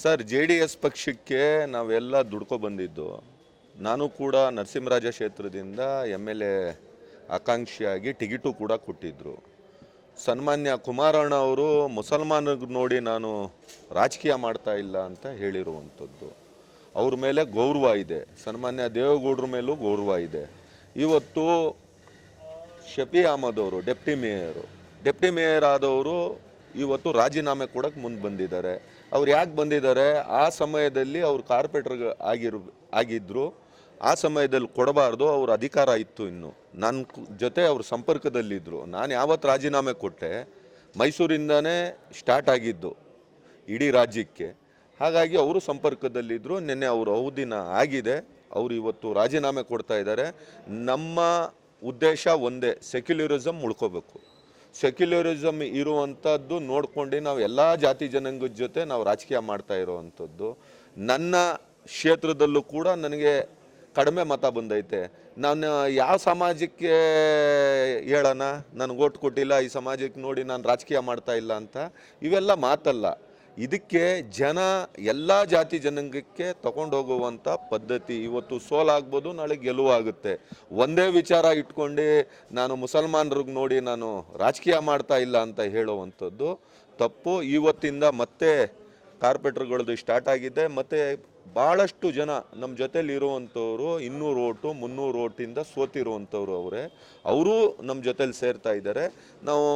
Sir, J D S ಪಕ್ಷಕ್ಕೆ ನಾವೆಲ್ಲ ದುಡ್ಕೊ ಬಂದಿದ್ದು. ನಾನು ಕೂಡ ನರಸಿಂಹರಾಜ ಕ್ಷೇತ್ರದಿಂದ ಎಂ ಎಲ್ ಎ ಆಕಾಂಕ್ಷಿಯಾಗಿ ಟಿಕೆಟು ಕೂಡ ಕೊಟ್ಟಿದ್ದರು ಸನ್ಮಾನ್ಯ ಕುಮಾರಣ್ಣ ಅವರು ಮುಸಲ್ಮಾನ ನೋಡಿ ನಾನು ರಾಜಕೀಯ ಮಾಡ್ತಾ ಇಲ್ಲ ಅಂತ ಹೇಳಿರುವಂಥದ್ದು. ಅವ್ರ ಮೇಲೆ ಗೌರವ ಇದೆ. ಸನ್ಮಾನ್ಯ ದೇವೇಗೌಡರ ಮೇಲೂ ಗೌರವ ಇದೆ. ಇವತ್ತು ಶಫಿ ಅಹಮದ್ ಅವರು, ಡೆಪ್ಟಿ ಮೇಯರು. ಡೆಪ್ಟಿ ಮೇಯರ್ ಆದವರು ಇವತ್ತು ರಾಜೀನಾಮೆ ಕೊಡಕ್ಕೆ ಮುಂದೆ ಬಂದಿದ್ದಾರೆ. ಅವ್ರು ಯಾಕೆ ಬಂದಿದ್ದಾರೆ? ಆ ಸಮಯದಲ್ಲಿ ಅವ್ರು ಕಾರ್ಪೊರೇಟರ್ ಆಗಿರ್ ಆಗಿದ್ದರು ಆ ಸಮಯದಲ್ಲಿ ಕೊಡಬಾರ್ದು, ಅವ್ರ ಅಧಿಕಾರ ಇತ್ತು ಇನ್ನು. ನನ್ನ ಜೊತೆ ಅವ್ರ ಸಂಪರ್ಕದಲ್ಲಿದ್ದರು ನಾನು ಯಾವತ್ತು ರಾಜೀನಾಮೆ ಕೊಟ್ಟೆ, ಮೈಸೂರಿಂದನೇ ಸ್ಟಾರ್ಟ್ ಆಗಿದ್ದು ಇಡೀ ರಾಜ್ಯಕ್ಕೆ. ಹಾಗಾಗಿ ಅವರು ಸಂಪರ್ಕದಲ್ಲಿದ್ದರು ನಿನ್ನೆ ಅವ್ರ ಅವಧಿನ ಆಗಿದೆ. ಅವರು ಇವತ್ತು ರಾಜೀನಾಮೆ ಕೊಡ್ತಾ ಇದ್ದಾರೆ. ನಮ್ಮ ಉದ್ದೇಶ ಒಂದೇ ಸೆಕ್ಯುಲರಿಸಮ್ ಉಳ್ಕೋಬೇಕು. ಸೆಕ್ಯುಲರಿಸಮ್ ಇರುವಂಥದ್ದು ನೋಡ್ಕೊಂಡು ನಾವು ಎಲ್ಲ ಜಾತಿ ಜನಾಂಗದ ಜೊತೆ ನಾವು ರಾಜಕೀಯ ಮಾಡ್ತಾ ಇರುವಂಥದ್ದು ನನ್ನ ಕ್ಷೇತ್ರದಲ್ಲೂ ಕೂಡ ನನಗೆ ಕಡಿಮೆ ಮತ ಬಂದೈತೆ. ನಾನು ಯಾವ ಸಮಾಜಕ್ಕೆ ಹೇಳೋಣ? ನನಗೆ ಓಟ್ ಕೊಟ್ಟಿಲ್ಲ, ಈ ಸಮಾಜಕ್ಕೆ ನೋಡಿ ನಾನು ರಾಜಕೀಯ ಮಾಡ್ತಾ ಇಲ್ಲ ಅಂತ. ಇವೆಲ್ಲ ಮಾತಲ್ಲ. ಇದಕ್ಕೆ ಜನ ಎಲ್ಲ ಜಾತಿ ಜನಾಂಗಕ್ಕೆ ತಗೊಂಡು ಹೋಗುವಂಥ ಪದ್ಧತಿ ಇವತ್ತು ಸೋಲಾಗ್ಬೋದು, ನಾಳೆ ಗೆಲುವಾಗುತ್ತೆ. ಒಂದೇ ವಿಚಾರ ಇಟ್ಕೊಂಡು ನಾನು ಮುಸಲ್ಮಾನರಿಗೆ ನೋಡಿ ನಾನು ರಾಜಕೀಯ ಮಾಡ್ತಾ ಇಲ್ಲ ಅಂತ ಹೇಳುವಂಥದ್ದು ತಪ್ಪು. ಇವತ್ತಿಂದ ಮತ್ತೆ ಕಾರ್ಪೆಟ್ರ್ಗಳದ್ದು ಸ್ಟಾರ್ಟ್ ಆಗಿದೆ. ಮತ್ತು ಭಾಳಷ್ಟು ಜನ ನಮ್ಮ ಜೊತೇಲಿ ಇರುವಂಥವ್ರು ಇನ್ನೂರು ಓಟು, ಮುನ್ನೂರು ಓಟಿಂದ ಸೋತಿರುವಂಥವ್ರು ಅವರೇ. ಅವರೂ ನಮ್ಮ ಜೊತೇಲಿ ಸೇರ್ತಾ ಇದ್ದಾರೆ. ನಾವು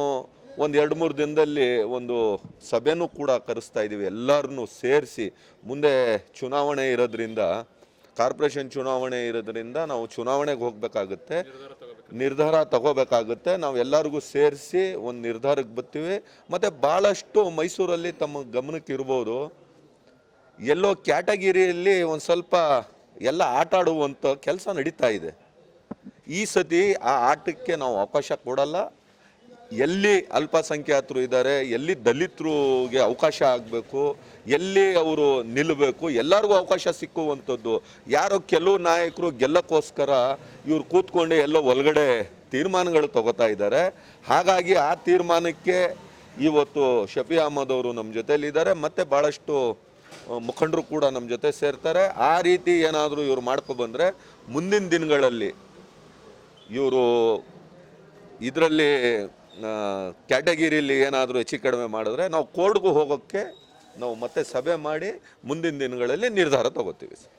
ಒಂದು ಎರಡು ಮೂರು ದಿನದಲ್ಲಿ ಒಂದು ಸಭೆನೂ ಕೂಡ ಕರೆಸ್ತಾ ಇದ್ದೀವಿ ಎಲ್ಲರನ್ನೂ ಸೇರಿಸಿ ಮುಂದೆ ಚುನಾವಣೆ ಇರೋದ್ರಿಂದ, ಕಾರ್ಪೊರೇಷನ್ ಚುನಾವಣೆ ಇರೋದ್ರಿಂದ ನಾವು ಚುನಾವಣೆಗೆ ಹೋಗಬೇಕಾಗುತ್ತೆ. ನಿರ್ಧಾರ ತಗೋಬೇಕಾಗುತ್ತೆ. ನಾವು ಎಲ್ಲರಿಗೂ ಸೇರಿಸಿ ಒಂದು ನಿರ್ಧಾರಕ್ಕೆ ಬರ್ತೀವಿ. ಮತ್ತು ಭಾಳಷ್ಟು ಮೈಸೂರಲ್ಲಿ ತಮ್ಮ ಗಮನಕ್ಕೆ ಇರ್ಬೋದು. ಎಲ್ಲೋ ಕ್ಯಾಟಗಿರಿಯಲ್ಲಿ ಒಂದು ಸ್ವಲ್ಪ ಎಲ್ಲ ಆಟ ಆಡುವಂಥ ಕೆಲಸ ನಡೀತಾ ಇದೆ. ಈ ಸತಿ ಆ ಆಟಕ್ಕೆ ನಾವು ಅವಕಾಶ ಕೊಡಲ್ಲ. ಎಲ್ಲಿ ಅಲ್ಪಸಂಖ್ಯಾತರು ಇದ್ದಾರೆ, ಎಲ್ಲಿ ದಲಿತರಿಗೆ ಅವಕಾಶ ಆಗಬೇಕು, ಎಲ್ಲಿ ಅವರು ನಿಲ್ಲಬೇಕು ಎಲ್ಲರಿಗೂ ಅವಕಾಶ ಸಿಕ್ಕುವಂಥದ್ದು. ಯಾರೋ ಕೆಲವು ನಾಯಕರು ಗೆಲ್ಲಕ್ಕೋಸ್ಕರ ಇವರು ಕೂತ್ಕೊಂಡು ಎಲ್ಲೋ ಒಳಗಡೆ ತೀರ್ಮಾನಗಳು ತಗೋತಾ ಇದ್ದಾರೆ. ಹಾಗಾಗಿ ಆ ತೀರ್ಮಾನಕ್ಕೆ ಇವತ್ತು ಶಫಿ ಅಹಮದ್ ಅವರು ನಮ್ಮ ಜೊತೆಯಲ್ಲಿದ್ದಾರೆ. ಮತ್ತು ಭಾಳಷ್ಟು ಮುಖಂಡರು ಕೂಡ ನಮ್ಮ ಜೊತೆ ಸೇರ್ತಾರೆ. ಆ ರೀತಿ ಏನಾದರೂ ಇವ್ರು ಮಾಡ್ಕೊಬಂದರೆ ಮುಂದಿನ ದಿನಗಳಲ್ಲಿ ಇವರು ಇದರಲ್ಲಿ ಕ್ಯಾಟಗಿರಿಲಿ ಏನಾದರೂ ಹೆಚ್ಚು ಕಡಿಮೆ ಮಾಡಿದ್ರೆ ನಾವು ಕೋರ್ಟ್ಗೂ ಹೋಗೋಕ್ಕೆ ನಾವು ಮತ್ತೆ ಸಭೆ ಮಾಡಿ ಮುಂದಿನ ದಿನಗಳಲ್ಲಿ ನಿರ್ಧಾರ ತಗೋತೀವಿ ಸರ್.